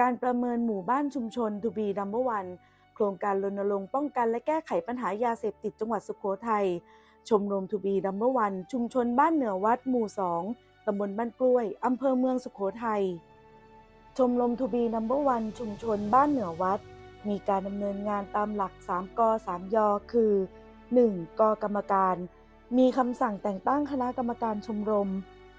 การประเมินหมู่บ้านชุมชน To be number one โครงการรณรงค์ป้องกันและแก้ไขปัญหายาเสพติดจังหวัดสุโขทัย ชมรม To be number one ชุมชนบ้านเหนือวัดหมู่ 2 ตำบลบ้านกล้วย อำเภอเมืองสุโขทัย ชมรม To be number one ชุมชนบ้านเหนือวัด มีการดำเนินงานตามหลัก 3 ก 3 ย คือ 1. กกรรมการ มีคำสั่งแต่งตั้งคณะกรรมการชมรม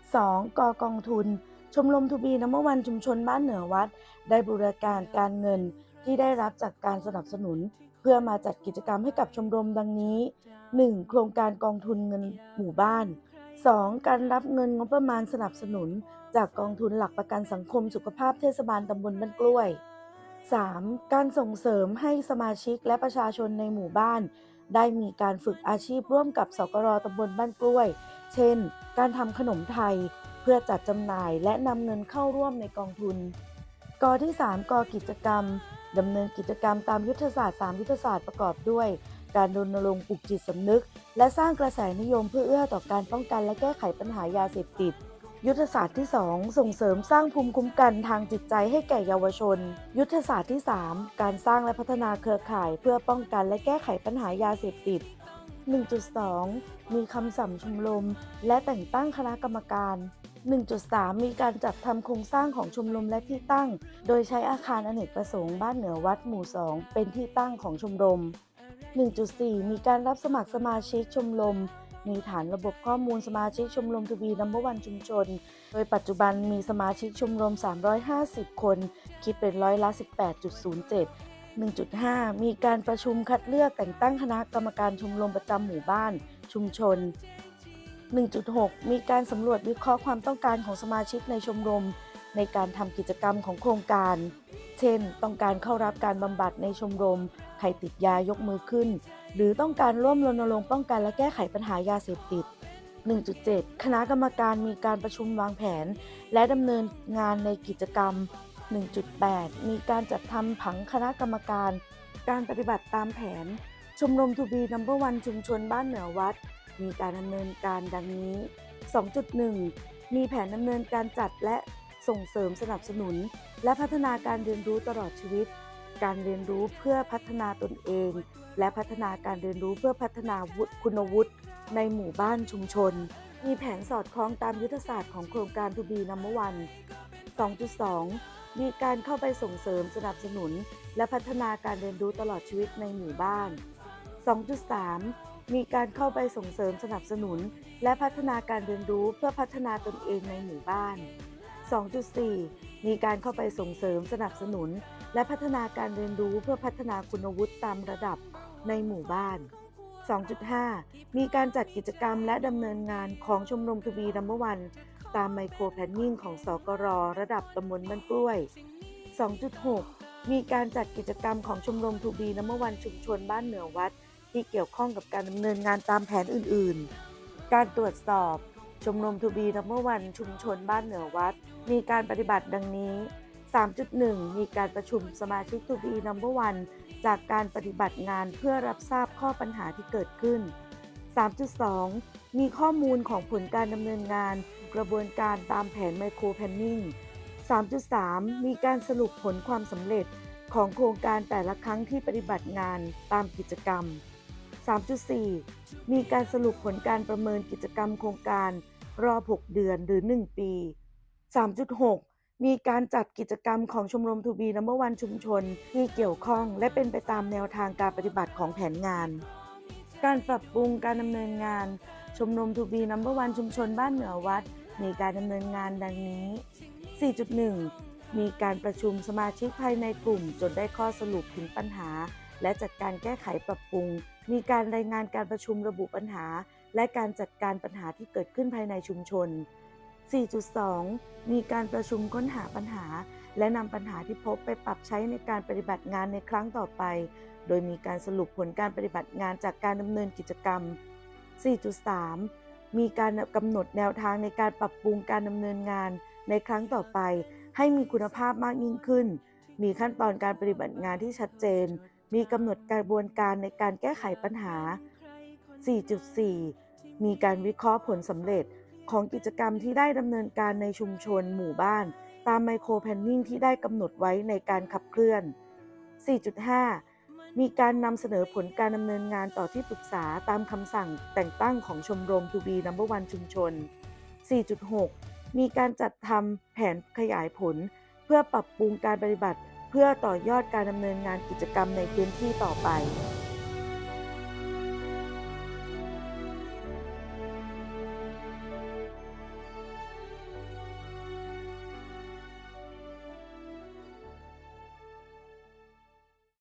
2. กกองทุน ชมรมทูบีน้ำวันชุมชนบ้านเหนือวัด ได้บริการการเงินที่ได้รับจากการสนับสนุน เพื่อมาจัดกิจกรรมให้กับชมรมดังนี้ 1. โครงการกองทุนเงินหมู่บ้าน 2. การรับเงินงบประมาณสนับสนุน จากกองทุนหลักประกันสังคมสุขภาพเทศบาลตำบลบ้านกล้วย 3. การส่งเสริมให้สมาชิกและประชาชนในหมู่บ้าน ได้มีการฝึกอาชีพร่วมกับสกรตำบลบ้านกล้วย เช่น การทำขนมไทย เพื่อจัดจำหน่ายและนำเงินเข้าร่วมในกองทุน กอที่ 3 กอกิจกรรมดำเนินกิจกรรมตามยุทธศาสตร์ 3 ยุทธศาสตร์ประกอบด้วย การรณรงค์ปลุกจิตสำนึก และสร้างกระแสนิยมเพื่อเอื้อต่อการป้องกันและแก้ไขปัญหายาเสพติด ยุทธศาสตร์ที่ 2 ส่งเสริมสร้างภูมิคุ้มกันทางจิตใจให้แก่เยาวชน ยุทธศาสตร์ที่ 3 การสร้างและพัฒนาเครือข่าย เพื่อป้องกันและแก้ไขปัญหายาเสพติด 1.2 มีคำสั่งชมรมและแต่งตั้งคณะกรรมการ 1.3 มีการจัดทำโครงสร้างของชมรมและที่ตั้ง โดยใช้อาคารอเนกประสงค์บ้านเหนือวัดหมู่ 2 เป็นที่ตั้งของชมรม 1.4 มีการรับสมัครสมาชิกชมรม มีฐานระบบข้อมูลสมาชิกชมรมทวีนัมเบอร์วันชุมชน โดยปัจจุบันมีสมาชิกชมรม 350 คน คิดเป็นร้อยละ 18.07 1.5 มีการประชุมคัดเลือกแต่งตั้งคณะกรรมการชมรมประจำหมู่บ้าน ชุมชน 1.6 มีการสำรวจวิเคราะห์ความต้องการของสมาชิกในชมรม ในการทำกิจกรรมของโครงการ เช่น ต้องการเข้ารับการบำบัดในชมรม ใครติดยายกมือขึ้น หรือต้องการร่วมรณรงค์ป้องกันและแก้ไขปัญหายาเสพติด 1.7 คณะกรรมการมีการประชุมวางแผน และดำเนินงานในกิจกรรม 1.8 มีการจัดทำผังคณะกรรมการ การปฏิบัติตามแผน ชมรมทูบีนัมเบอร์วันชุมชนบ้านเหนือวัด มีการดำเนินการดังนี้ 2.1 มีแผนดำเนินการจัดและส่งเสริมสนับสนุน และพัฒนาการเรียนรู้ตลอดชีวิต การเรียนรู้เพื่อพัฒนาตนเอง และพัฒนาการเรียนรู้เพื่อพัฒนาคุณวุฒิในหมู่บ้านชุมชน มีแผนสอดคล้องตามยุทธศาสตร์ของโครงการทูบีนัมเบอร์วัน 2.2 มีการเข้าไปส่งเสริมสนับสนุน และพัฒนาการเรียนรู้ตลอดชีวิตในหมู่บ้าน 2.3 มีการเข้าไปส่งเสริมสนับสนุน และพัฒนาการเรียนรู้เพื่อพัฒนาตนเองในหมู่บ้าน 2.4 มีการเข้าไปส่งเสริมสนับสนุน และพัฒนาการเรียนรู้เพื่อพัฒนาคุณวุฒิตามระดับในหมู่บ้าน 2.5 มีการจัดกิจกรรมและดำเนินงานของชมรมทวีนัมเบวัน ตามไมโครแพนนิ่งของสกรระดับตำบลบ้านกล้วย 2.6 มีการจัดกิจกรรมของชมรมทูบีน้ำวันชุมชนบ้านเหนือวัด ที่เกี่ยวข้องกับการดำเนินงานตามแผนอื่นๆ การตรวจสอบ ชมรมทูบีนัมเบอร์วันชุมชนบ้านเหนือวัด มีการปฏิบัติดังนี้ 3.1 มีการประชุมสมาชิกทูบีนัมเบอร์วันจากการปฏิบัติงานเพื่อรับทราบข้อปัญหาที่เกิดขึ้น 3.2 มีข้อมูลของผลการดำเนินงาน กระบวนการตามแผนไมโครแพนนิ่ง 3.3 มีการสรุปผลความสำเร็จของโครงการแต่ละครั้งที่ปฏิบัติงานตามกิจกรรม 3.4 มีการสรุปผลการประเมินกิจกรรมโครงการรอบ 6 เดือนหรือ 1 ปี 3.6 มีการจัดกิจกรรมของชมรมทูบีนัมเบอร์วันชุมชนที่เกี่ยวข้องและเป็นไปตามแนวทางการปฏิบัติของแผนงาน การปรับปรุงการดำเนินงาน ชมรมทูบีนัมเบอร์วันชุมชนบ้านเหนือวัด มีการดำเนินงานดังนี้ 4.1 มีการประชุมสมาชิกภายในกลุ่มจนได้ข้อสรุปถึงปัญหา และจัดการแก้ไขปรับปรุง มีการรายงานการประชุมระบุปัญหา และการจัดการปัญหาที่เกิดขึ้นภายในชุมชน 4.2 มีการประชุมค้นหาปัญหา และนำปัญหาที่พบไปปรับใช้ในการปฏิบัติงานในครั้งต่อไป โดยมีการสรุปผลการปฏิบัติงานจากการดำเนินกิจกรรม 4.3 มีการกำหนดแนวทางในการปรับปรุงการดำเนินงานในครั้งต่อไป ให้มีคุณภาพมากยิ่งขึ้น มีขั้นตอนการปฏิบัติงานที่ชัดเจน มีกำหนดกระบวนการในการแก้ไขปัญหา 4.4 มีการวิเคราะห์ผลสำเร็จของกิจกรรมที่ได้ดำเนินการในชุมชนหมู่บ้าน ตามไมโครแพนนิ่งที่ได้กำหนดไว้ในการขับเคลื่อน 4.5 มีการนำเสนอผลการดำเนินงานต่อที่ปรึกษาตามคำสั่งแต่งตั้งของชมรม To be Number One ชุมชน 4.6 มีการจัดทำแผนขยายผล เพื่อปรับปรุงการปฏิบัติ เพื่อต่อยอดการดำเนินงานกิจกรรมในพื้นที่ต่อไป